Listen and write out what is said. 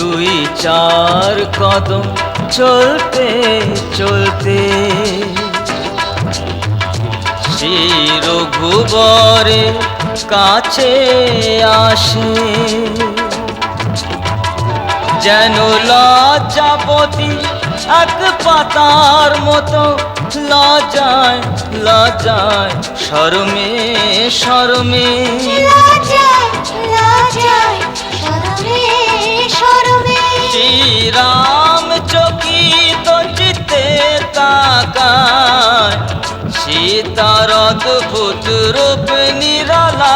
দুই চার কদম চলতে চলতে। শ্রী রঘুবরে কাছে আসে। যেন লজ্জাপতি এক পাতার মতো লজায় লজায় শরমে শরমে। नाग गोत रूप निराला